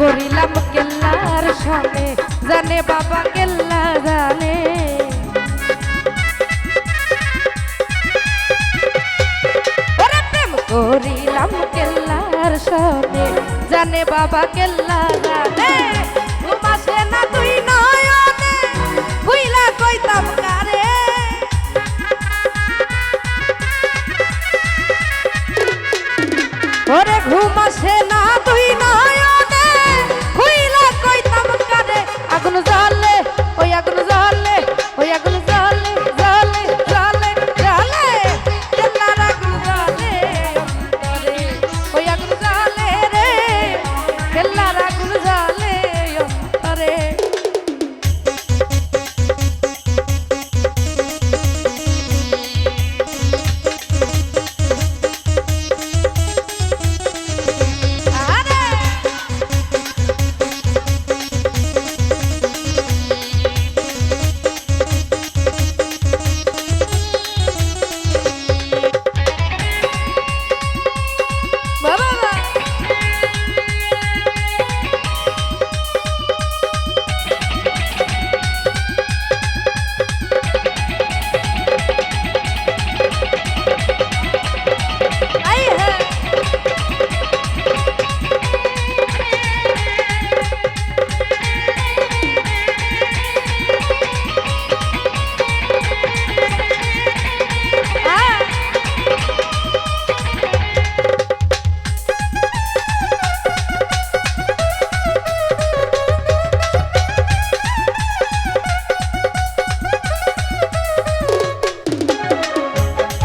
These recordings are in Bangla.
করিলাম কেল্লার সামনে জানে বাবা কেল্লা জানে। করিলাম কেল্লার সামনে জানে বাবা কেল্লা জানে।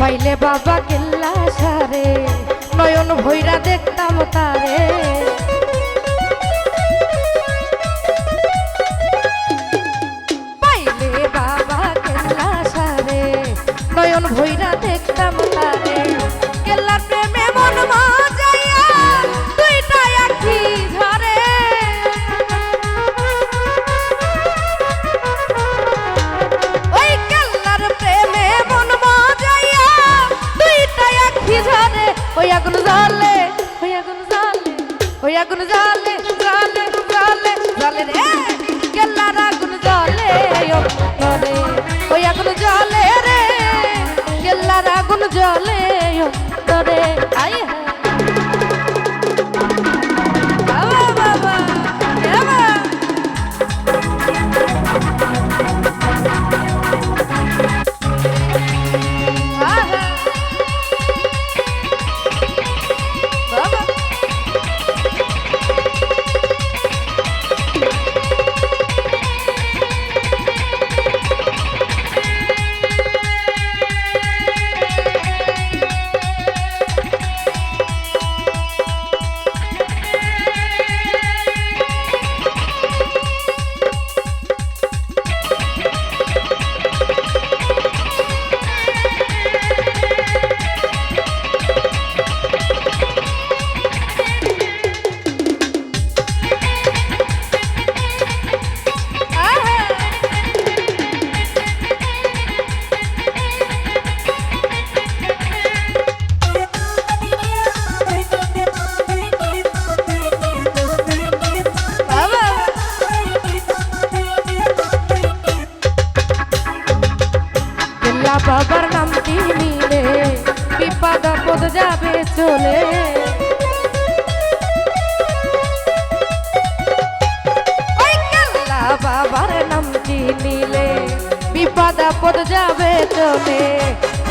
পাইলে বাবা গেল্লা সারে। নয়ন ভৈরা দেখতাম তারে। আগুন জ্বলে জ্বলে জ্বলে জ্বলে রে। কেল্লার আগুন জ্বলে ওই আগুন জ্বলে রে। কেল্লার আগুন জ্বলে। বাবার নামটি নিলে বিপদ আপদ যাবে চলে। বাবার নামটি নিলে বিপদ আপদ যাবে চলে।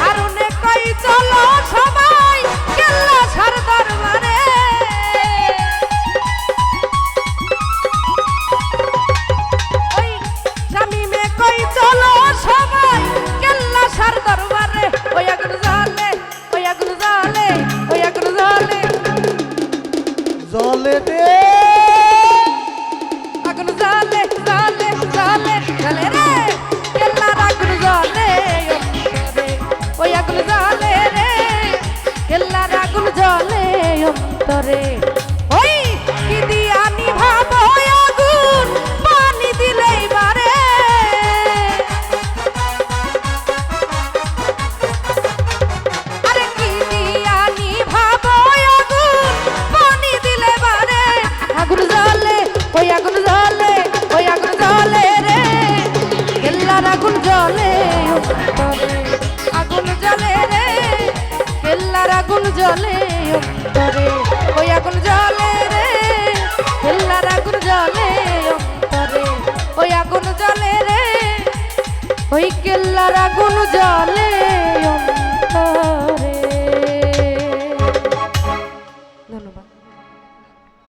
আর কই, চলো সবাই তার আগুন জলে আগুন জলে রে, কেল্লার আগুন জলে অন্তরে ওই আগুন জলে রে, কেল্লার আগুন জলে অন্তরে ওই আগুন জলে রে, ওই কেল্লার আগুন জলে